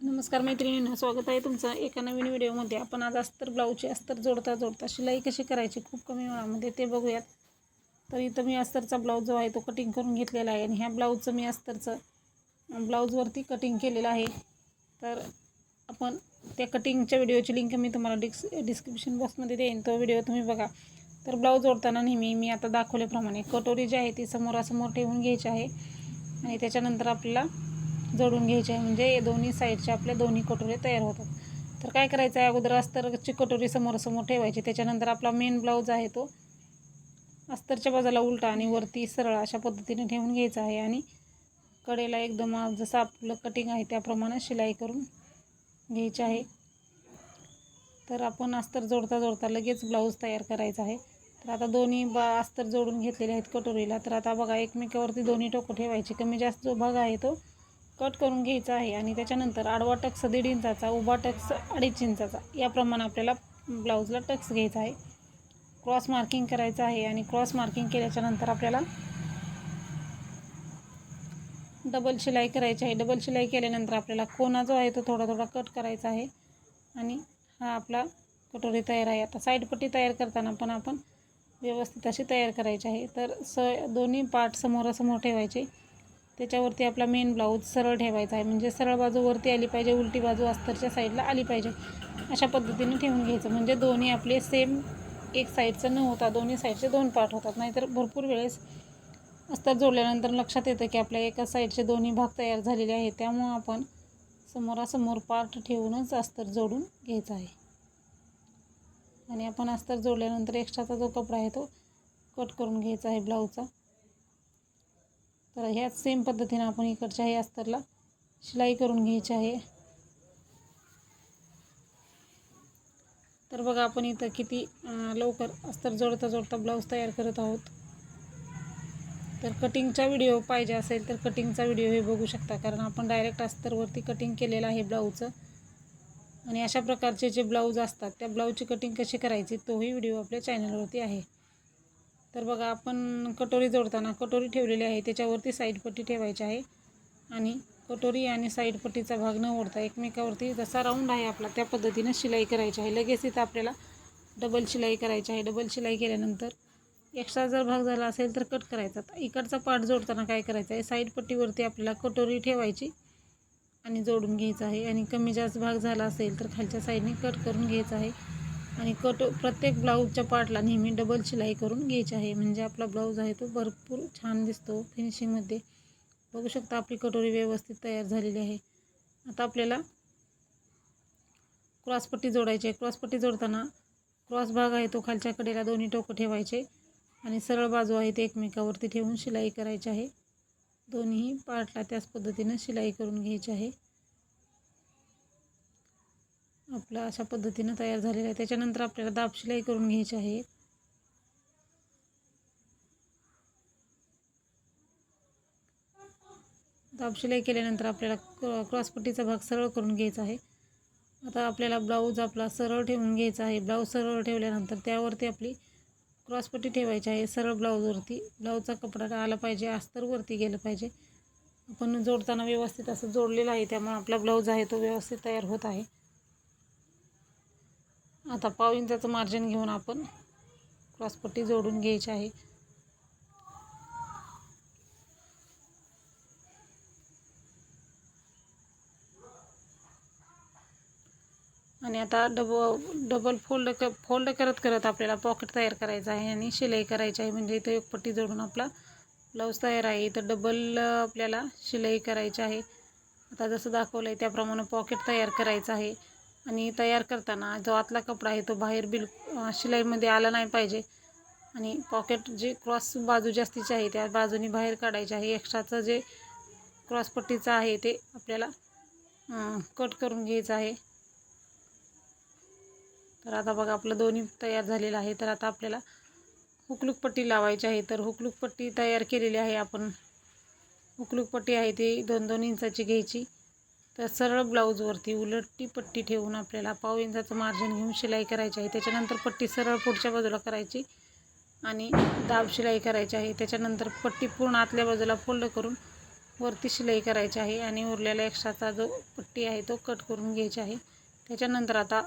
नमस्कार मैत्रिणींना स्वागत आहे तुमचं एका नवीन व्हिडिओमध्ये. आपण आज अस्तर ब्लाऊजची अस्तर जोडता जोडता शिलाई कशी करायची खूप कमी वेळामध्ये ते बघूयात. तर इथं मी अस्तरचा ब्लाऊज जो आहे तो कटिंग करून घेतलेला आहे आणि ह्या ब्लाऊजचं मी अस्तरचं ब्लाऊजवरती कटिंग केलेलं आहे. तर आपण त्या कटिंगच्या व्हिडिओची लिंक मी तुम्हाला डिस्क डिस्क्रिप्शन बॉक्समध्ये देईन. तो व्हिडिओ तुम्ही बघा. तर ब्लाऊज जोडताना नेहमी मी आता दाखवल्याप्रमाणे कटोरी जी आहे ती समोरासमोर ठेवून घ्यायची आहे. आणि त्याच्यानंतर आपल्याला जोडून घ्यायचे. आहे म्हणजे दोन्ही साईडचे आपले दोन्ही कटोरे तयार होतात. तर काय करायचं आहे अगोदर अस्तरची कटोरी समोरासमोर ठेवायची. त्याच्यानंतर आपला मेन ब्लाऊज आहे तो अस्तरच्या बाजूला उलटा आणि वरती सरळ अशा पद्धतीने ठेवून घ्यायचा आहे. आणि कडेला एकदम जसं आपलं कटिंग आहे त्याप्रमाणे शिलाई करून घ्यायची आहे. तर आपण अस्तर जोडता जोडता लगेच ब्लाऊज तयार करायचा आहे. तर आता दोन्ही बा अस्तर जोडून घेतलेले आहेत कटोरीला. तर आता बघा एकमेकावरती दोन्ही टोकं ठेवायची. कमी जास्त जो भाग आहे तो कट करून घ्यायचा आहे आणि त्याच्यानंतर आडवा टक्स दीड इंचाचा उभा टक्स अडीच इंचाचा. याप्रमाणे आपल्याला ब्लाऊजला टक्स घ्यायचा आहे. क्रॉस मार्किंग करायचं आहे आणि क्रॉस मार्किंग केल्याच्यानंतर आपल्याला डबल शिलाई करायची आहे. डबल शिलाई केल्यानंतर आपल्याला कोणा जो आहे तो थोडा थोडा कट करायचा आहे. आणि हा आपला कटोरी तयार आहे. आता साईडपट्टी तयार करताना पण आपण व्यवस्थित अशी तयार करायची आहे. तर स दोन्ही पार्ट समोरासमोर ठेवायचे. त्याच्यावरती आपला मेन ब्लाऊज सरळ ठेवायचा आहे. म्हणजे सरळ बाजू वरती आली पाहिजे उलटी बाजू अस्तरच्या साईडला आली पाहिजे. अशा पद्धतीने ठेवून घ्यायचं. म्हणजे दोन्ही आपले सेम एक साईडचं न होता दोन्ही साईडचे दोन पार्ट होतात. नाहीतर भरपूर वेळेस अस्तर जोडल्यानंतर लक्षात येतं की आपल्या एका साईडचे दोन्ही भाग तयार झालेले आहेत. त्यामुळं आपण समोरासमोर पार्ट ठेवूनच अस्तर जोडून घ्यायचा आहे. आणि आपण अस्तर जोडल्यानंतर एक्स्ट्राचा जो कपडा आहे तो कट करून घ्यायचा आहे ब्लाऊजचा तर ह्याच सेम पद्धतीनं आपण इकडच्या हे अस्तरला शिलाई करून घ्यायची आहे. तर बघा आपण इथं किती लवकर अस्तर जोडता जोडता ब्लाऊज तयार करत आहोत. तर कटिंगचा व्हिडिओ पाहिजे असेल तर कटिंगचा व्हिडिओ हे बघू शकता कारण आपण डायरेक्ट अस्तरवरती कटिंग केलेलं आहे ब्लाऊजचं आणि अशा प्रकारचे जे ब्लाऊज असतात त्या ब्लाऊजची कटिंग कशी करायची तोही व्हिडिओ आपल्या चॅनलवरती आहे. तर बघा आपण कटोरी जोडताना कटोरी ठेवलेली आहे. त्याच्यावरती साईडपट्टी ठेवायची आहे. आणि कटोरी आणि साईडपट्टीचा भाग न ओढता एकमेकावरती जसा राऊंड आहे आपला त्या पद्धतीनं शिलाई करायची आहे. लगेच इथं आपल्याला डबल शिलाई करायची आहे. डबल शिलाई केल्यानंतर एक्स्ट्रा जर भाग झाला असेल तर कट करायचा. इकडचा पार्ट जोडताना काय करायचं आहे? साईड पट्टीवरती आपल्याला कटोरी ठेवायची आणि जोडून घ्यायचं आहे. आणि कमी जास्त भाग झाला असेल तर खालच्या साईडने कट करून घ्यायचं आहे. आणि कट प्रत्येक ब्लाऊजच्या पार्टला नेहमी डबल शिलाई करून घ्यायची आहे. म्हणजे आपला ब्लाऊज आहे तो भरपूर छान दिसतो फिनिशिंगमध्ये बघू शकता आपली कटोरी व्यवस्थित तयार झालेली आहे. आता आपल्याला क्रॉसपट्टी जोडायची आहे. क्रॉसपट्टी जोडताना क्रॉस भाग आहे तो खालच्या कडेला दोन्ही टोकं ठेवायचे आणि सरळ बाजू आहे ते एकमेकावरती ठेवून शिलाई करायची आहे. दोन्ही पार्टला त्याच पद्धतीनं शिलाई करून घ्यायची आहे. आपला अशा पद्धतीनं तयार झालेला आहे. त्याच्यानंतर आपल्याला दाबशिलाई करून घ्यायची आहे. दाबशिलाई केल्यानंतर आपल्याला क्रॉ क्रॉसपट्टीचा भाग सरळ करून घ्यायचा आहे. आता आपल्याला ब्लाऊज आपला सरळ ठेवून घ्यायचा आहे. ब्लाऊज सरळ ठेवल्यानंतर त्यावरती आपली क्रॉसपट्टी ठेवायची आहे. सरळ ब्लाऊजवरती. ब्लाऊजचा कपडा आला पाहिजे अस्तरवरती गेलं पाहिजे. आपण जोडताना व्यवस्थित असं जोडलेलं आहे त्यामुळे आपला ब्लाऊज आहे तो व्यवस्थित तयार होत आहे. आता पाव इंचाचं मार्जिन घेऊन आपण क्रॉसपट्टी जोडून घ्यायची आहे. आणि आता डब डबल फोल्ड क फोल्ड करत करत आपल्याला पॉकेट तयार करायचं आहे आणि शिलाई करायची आहे. म्हणजे इथं एक पट्टी जोडून आपला ब्लाऊज तयार आहे. इथं डबल आपल्याला शिलाई करायची आहे. आता जसं दाखवलं आहे त्याप्रमाणे पॉकेट तयार करायचं आहे. आणि तयार करताना जो आतला कपडा आहे तो बाहेर बिल शिलाईमध्ये आला नाही पाहिजे. आणि पॉकेट जे क्रॉस बाजू जास्तीची आहे त्या बाजूनी बाहेर काढायचे आहे. एक्स्ट्राचं जे क्रॉसपट्टीचं आहे ते आपल्याला कट करून घ्यायचं आहे. तर आता बघा आपलं दोन्ही तयार झालेलं आहे. तर आता आपल्याला हुकलुकपट्टी लावायची आहे. तर हुकलुकपट्टी तयार केलेली आहे आपण. हुकलुकपट्टी आहे ती दोन दोन इंचाची घ्यायची. तर सरळ ब्लाऊजवरती उलटी पट्टी ठेवून आपल्याला पाव इंचाचं मार्जिन घेऊन शिलाई करायची आहे. त्याच्यानंतर पट्टी सरळ पुढच्या बाजूला करायची आणि दाब शिलाई करायची आहे. त्याच्यानंतर पट्टी पूर्ण आतल्या बाजूला फोल्ड करून वरती शिलाई करायची आहे आणि उरलेला एक्स्ट्राचा जो पट्टी आहे तो कट करून घ्यायचा आहे. त्याच्यानंतर आता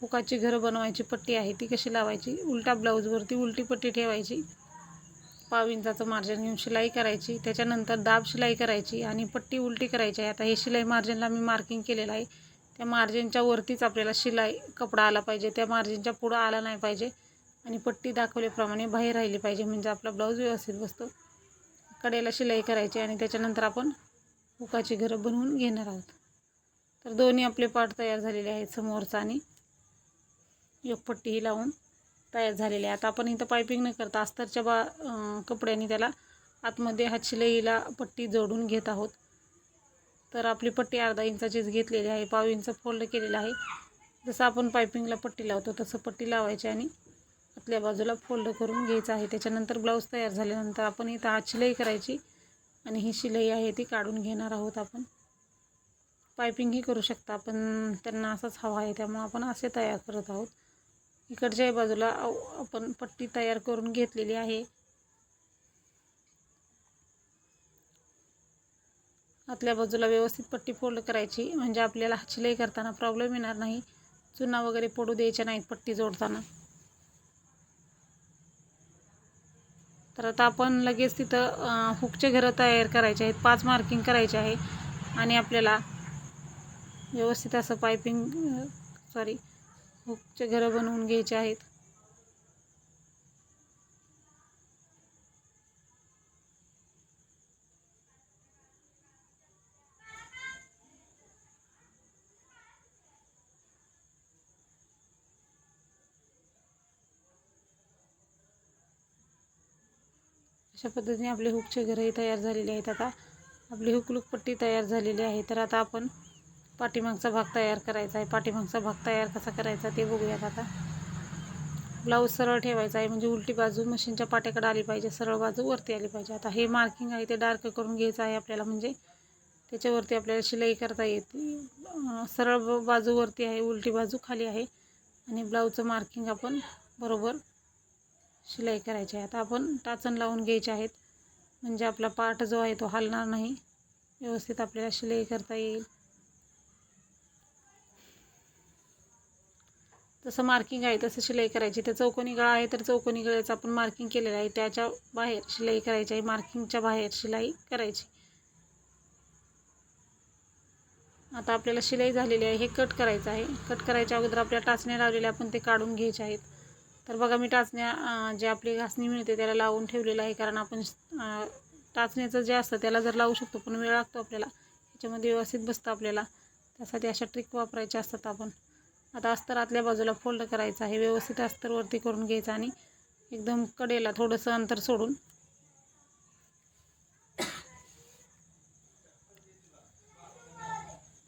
हुकाची घरं बनवायची पट्टी आहे ती कशी लावायची? उलटा ब्लाऊजवरती उलटी पट्टी ठेवायची. पाव इंचाचं मार्जिन घेऊन शिलाई करायची त्याच्यानंतर दाब शिलाई करायची आणि पट्टी उलटी करायची आहे. आता हे शिलाई मार्जिनला मी मार्किंग केलेलं आहे. त्या मार्जिनच्या वरतीच आपल्याला शिलाई कपडा आला पाहिजे. त्या मार्जिनच्या पुढं आला नाही पाहिजे. आणि पट्टी दाखवल्याप्रमाणे बाहेर राहिली पाहिजे म्हणजे आपला ब्लाऊज व्यवस्थित बसतो. कडेला शिलाई करायची आणि त्याच्यानंतर आपण हुकाची घरं बनवून घेणार आहोत. तर दोन्ही आपले पार्ट तयार झालेले आहेत समोरचा आणि एक पट्टीही लावून. तयार झालेले आहे आता आपण इथं पायपिंग न करता अस्तरच्या बा अं, कपड्याने त्याला आतमध्ये हातशिलईला पट्टी जोडून घेत आहोत. तर आपली पट्टी अर्धा इंचाचीच घेतलेली आहे. पाव इंच फोल्ड केलेला आहे. जसं आपण पायपिंगला पट्टी लावतो तसं पट्टी लावायची आणि आतल्या बाजूला फोल्ड करून घ्यायचं आहे. त्याच्यानंतर ब्लाऊज तयार झाल्यानंतर आपण इथं हात शिलाई करायची आणि ही शिलाई आहे ती काढून घेणार आहोत आपण. पायपिंगही करू शकता पण त्यांना असंच हवा आहे त्यामुळं आपण असे तयार करत आहोत. इकडच्याही बाजूला आपण पट्टी तयार करून घेतलेली आहे. आतल्या बाजूला व्यवस्थित पट्टी फोल्ड करायची म्हणजे आपल्याला हात शिलाई करताना प्रॉब्लेम येणार नाही. चुना वगैरे पडू द्यायच्या नाहीत पट्टी जोडताना. तर आता आपण लगेच तिथं हुकचे घरं तयार करायचे आहेत पाच मार्किंग करायचे आहे. आणि आपल्याला व्यवस्थित असं पायपिंग सॉरी हुकचे घरं बनवून घ्यायचे आहेत. अशा पद्धतीने आपले हुकचे घरही तयार झालेले आहेत आता. आपली हुकलूक पट्टी तयार झालेली आहे. तर आता आपण पाठीमागचा भाग तयार करायचा आहे. पाठीमागचा भाग तयार कसा करायचा ते बघूयात आता. ब्लाऊज सरळ ठेवायचा आहे. म्हणजे उलटी बाजू मशीनच्या पाट्याकडे आली पाहिजे. सरळ बाजू वरती आली पाहिजे. आता हे मार्किंग आहे ते डार्क करून घ्यायचं आहे आपल्याला. म्हणजे त्याच्यावरती आपल्याला शिलाई करता येते. सरळ बाजूवरती आहे. उलटी बाजू खाली आहे. आणि ब्लाऊजचं मार्किंग आपण बरोबर शिलाई करायची आहे. आता आपण टाचण लावून घ्यायचे आहेत. म्हणजे आपला पार्ट जो आहे तो हलणार नाही. व्यवस्थित आपल्याला शिलाई करता येईल. जसं मार्किंग आहे तसं शिलाई करायची. तर चौकोनी गळा आहे तर चौकोनी गळ्याचं आपण मार्किंग केलेलं आहे. त्याच्या बाहेर शिलाई करायची आहे. मार्किंगच्या बाहेर शिलाई करायची. आता आपल्याला शिलाई झालेली आहे. हे कट करायचं आहे. कट करायच्या अगोदर आपल्या टाचण्या लावलेल्या आपण ते काढून घ्यायचे आहेत. तर बघा मी टाचण्या जे आपली घासणी मिळते त्याला लावून ठेवलेलं आहे. कारण आपण टाचण्याचं जे असतं त्याला जर लावू शकतो पण वेळ लागतो आपल्याला. त्याच्यामध्ये व्यवस्थित बसतं आपल्याला. त्यासाठी अशा ट्रिक वापरायच्या असतात आपण. आता अस्तर आतल्या बाजूला फोल्ड करायचं आहे. व्यवस्थित अस्तरवरती करून घ्यायचं आणि एकदम कडेला थोडंसं अंतर सोडून.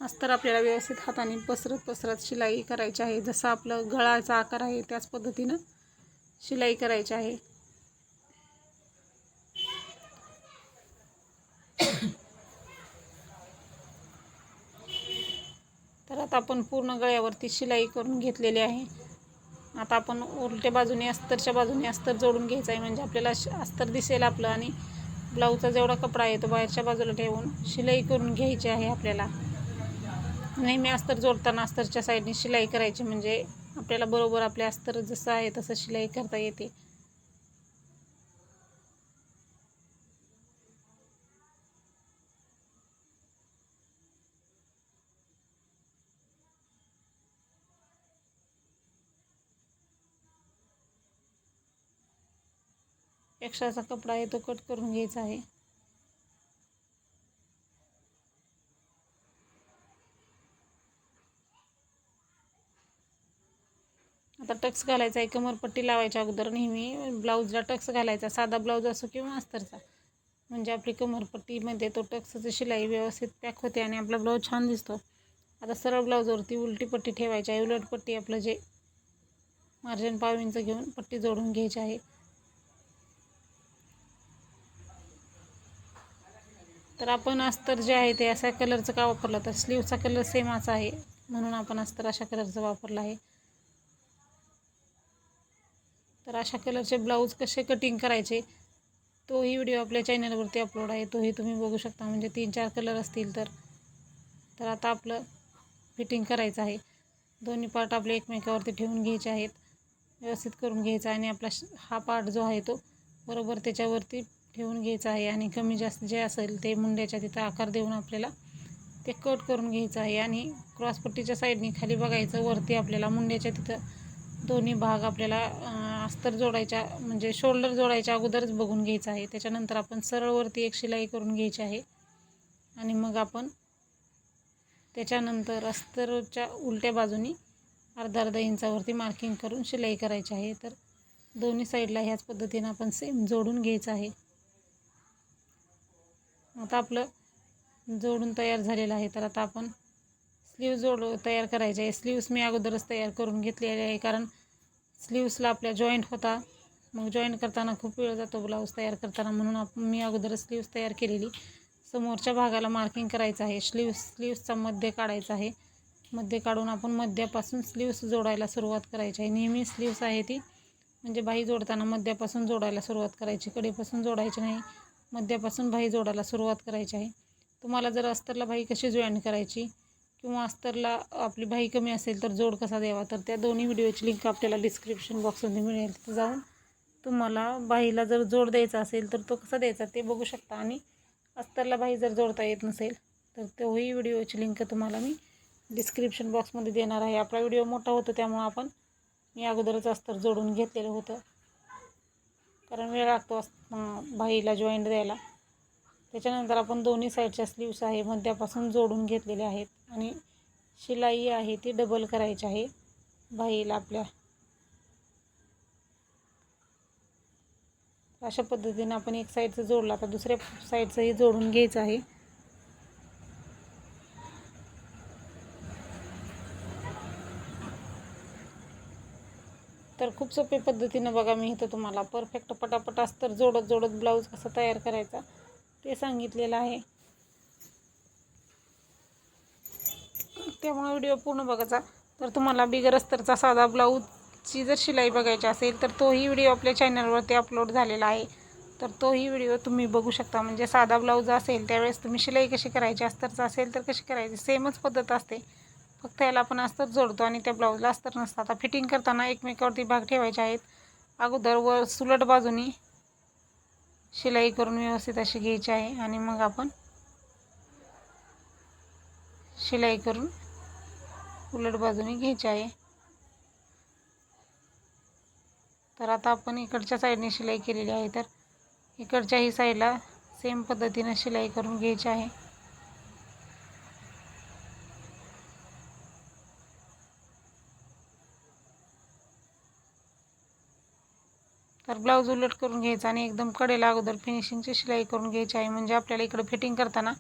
अस्तर आपल्याला व्यवस्थित हाताने पसरत पसरत शिलाई करायची आहे. जसं आपलं गळाचा आकार आहे त्याच पद्धतीनं शिलाई करायची आहे तर आता आपण पूर्ण गळ्यावरती शिलाई करून घेतलेली आहे. आता आपण उलट्या बाजूने अस्तरच्या बाजूने अस्तर जोडून घ्यायचं आहे म्हणजे आपल्याला श- अस्तर दिसेल आपलं आणि ब्लाऊजचा जेवढा कपडा आहे तो बाहेरच्या बाजूला ठेवून शिलाई करून घ्यायची आहे आपल्याला. नेहमी अस्तर जोडताना अस्तरच्या साईडने शिलाई करायची. म्हणजे आपल्याला बरोबर आपले अस्तर जसं आहे तसं शिलाई करता येते. एक्स्ट्राचा कपडा आहे तो कट करून घ्यायचा आहे. आता टक्स घालायचा आहे कमरपट्टी लावायच्या अगोदर नेहमी ब्लाऊजला टक्स घालायचा साधा ब्लाऊज असो किंवा अस्तरचा. म्हणजे आपली कमरपट्टीमध्ये तो टक्सचं शिलाई व्यवस्थित पॅक होते आणि आपला ब्लाऊज छान दिसतो. आता सरळ ब्लाऊजवरती उलटी पट्टी ठेवायची आहे उलट पट्टी आपलं जे मार्जिन पाव इंच घेऊन पट्टी जोडून घ्यायची आहे. तर आपण अस्तर जे आहे ते असा कलरचं का वापरलं? तर स्लीवचा कलर सेम असा आहे. म्हणून आपण अस्तर अशा कलरचं वापरलं आहे. तर अशा कलरचे ब्लाऊज कसे कटिंग करायचे? तोही व्हिडिओ आपल्या चॅनलवरती अपलोड आहे. तोही तुम्ही बघू शकता. म्हणजे तीन चार कलर असतील तर. तर आता आपलं फिटिंग करायचं आहे. दोन्ही पार्ट आपले एकमेकावरती ठेवून घ्यायचे आहेत. व्यवस्थित करून घ्यायचा आणि आपला हा पार्ट जो आहे तो बरोबर त्याच्यावरती ठेवून घ्यायचं आहे आणि कमी जास्त जे असेल ते मुंड्याच्या तिथं आकार देऊन आपल्याला ते कट करून घ्यायचं आहे आणि क्रॉसपट्टीच्या साईडनी खाली बघायचं वरती आपल्याला मुंड्याच्या तिथं दोन्ही भाग आपल्याला अस्तर जोडायच्या म्हणजे शोल्डर जोडायच्या अगोदरच बघून घ्यायचं आहे. त्याच्यानंतर आपण सरळवरती एक शिलाई करून घ्यायची आहे आणि मग आपण त्याच्यानंतर अस्तरच्या उलट्या बाजूनी अर्धा अर्धा इंचावरती मार्किंग करून शिलाई करायची आहे. तर दोन्ही साईडला ह्याच पद्धतीनं आपण सेम जोडून घ्यायचं आहे. आता आपलं जोडून तयार झालेलं आहे. तर आता आपण स्लीव जोड तयार करायचे आहे. स्लीव्स मी अगोदरच तयार करून घेतलेले आहे. कारण स्लीव्सला आपल्या जॉईंट होता. मग जॉईंट करताना खूप वेळ जातो ब्लाऊज तयार करताना. म्हणून आप मी अगोदरच स्लीव्स तयार केलेली. समोरच्या भागाला मार्किंग करायचं आहे. स्लीव्स स्लीव्सचा मध्य काढायचा आहे. मध्य काढून आपण मध्यापासून स्लीव्स जोडायला सुरुवात करायची आहे. नेहमी स्लीव्स आहे ती. म्हणजे बाही जोडताना मध्यापासून जोडायला सुरुवात करायची. कडेपासून जोडायची नाही. मध्यापासून भाई जोडायला सुरुवात करायची आहे. तुम्हाला जर अस्तरला भाई कशी जॉईन करायची किंवा अस्तरला आपली भाई कमी असेल तर जोड कसा द्यावा तर त्या दोन्ही व्हिडिओची लिंक आपल्याला डिस्क्रिप्शन बॉक्समध्ये मिळेल. तिथं जाऊन तुम्हाला भाईला जर जोड द्यायचा असेल तर तो कसा द्यायचा ते बघू शकता. आणि अस्तरला भाई जर जोडता येत नसेल तर तोही व्हिडिओची लिंक तुम्हाला मी डिस्क्रिप्शन बॉक्समध्ये देणार आहे. आपला व्हिडिओ मोठा होतो त्यामुळं आपण मी अगोदरच अस्तर जोडून घेतलेलं होतं. कारण वेळ लागतो बाईला जॉईंट द्यायला. त्याच्यानंतर आपण दोन्ही साईडच्या स्लीव्स आहे मध्यापासून जोडून घेतलेले आहेत. आणि शिलाई आहे ती डबल करायची आहे. बाईला आपल्या अशा पद्धतीने आपण एक साईडचं जोडलं. आता दुसऱ्या साईडचंही जोडून घ्यायचं आहे. तर खूप सोप्या पद्धतीनं बघा मी इथं तुम्हाला परफेक्ट पटापट अस्तर जोडत जोडत ब्लाऊज कसा तयार करायचा ते सांगितलेलं आहे. त्यामुळे व्हिडिओ पूर्ण बघायचा. तर तुम्हाला बिगर अस्तरचा साधा ब्लाऊजची जर शिलाई बघायची असेल तर तोही व्हिडिओ आपल्या चॅनलवरती अपलोड झालेला आहे. तर तोही व्हिडिओ तुम्ही बघू शकता. म्हणजे साधा ब्लाऊज असेल त्यावेळेस तुम्ही शिलाई कशी करायची अस्तरचा असेल तर कशी करायची सेमच पद्धत असते. फक्त याला आपण अस्तर जोडतो आणि त्या ब्लाऊजला अस्तर नसतं. आता फिटिंग करताना एकमेकावरती भाग ठेवायचे आहेत. अगोदर वर सुलट बाजूनी शिलाई करून व्यवस्थित अशी घ्यायची आहे आणि मग आपण शिलाई करून उलट बाजूने घ्यायची आहे. तर आता आपण इकडच्या साईडने शिलाई केलेली आहे. तर इकडच्याही साईडला सेम पद्धतीनं शिलाई करून घ्यायची आहे. ब्लाऊज उलट करून घ्यायचा आणि एकदम कडेला अगोदर फिनिशिंगची शिलाई करून घ्यायची आहे. म्हणजे आपल्याला इकडं फिटिंग करताना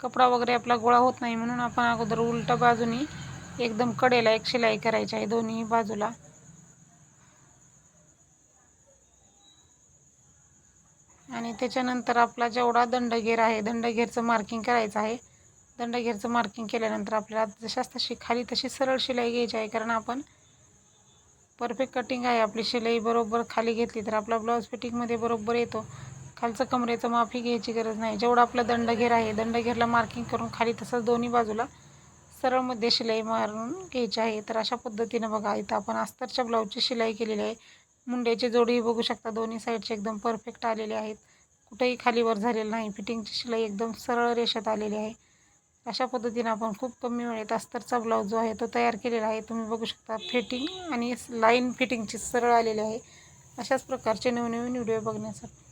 कपडा वगैरे आपला गोळा होत नाही म्हणून आपण अगोदर उलटा बाजूनी एकदम कडेला एक शिलाई करायची आहे दोन्ही बाजूला. आणि त्याच्यानंतर आपला जेवढा दंडगेर आहे दंडगेरचं मार्किंग करायचं आहे. दंडगेरचं मार्किंग केल्यानंतर आपल्याला जशाच तशी खाली तशी सरळ शिलाई घ्यायची आहे. कारण आपण परफेक्ट कटिंग आहे. आपली शिलाई बरोबर खाली घेतली तर आपला ब्लाऊज फिटिंगमध्ये बरोबर येतो. खालचं कमरेचं माफी घ्यायची गरज नाही. जेवढा आपला दंडघेर आहे दंडघेरला मार्किंग करून खाली तसंच दोन्ही बाजूला सरळमध्ये शिलाई मारून घ्यायची आहे. तर अशा पद्धतीनं बघा इथं आपण अस्तरच्या ब्लाऊजची शिलाई केलेली आहे. मुंड्याची जोडीही बघू शकता. दोन्ही साईडचे एकदम परफेक्ट आलेले आहेत. कुठेही खालीवर झालेलं नाही. फिटिंगची शिलाई एकदम सरळ रेषेत आलेली आहे. अशा पद्धतीनं आपण खूप कमी वेळेत अस्तरचा ब्लाऊज जो आहे तो तयार केलेला आहे. तुम्ही बघू शकता फिटिंग आणि लाईन फिटिंगची सरळ आलेली आहे. अशाच प्रकारचे नवनवीन व्हिडिओ बघण्यासाठी.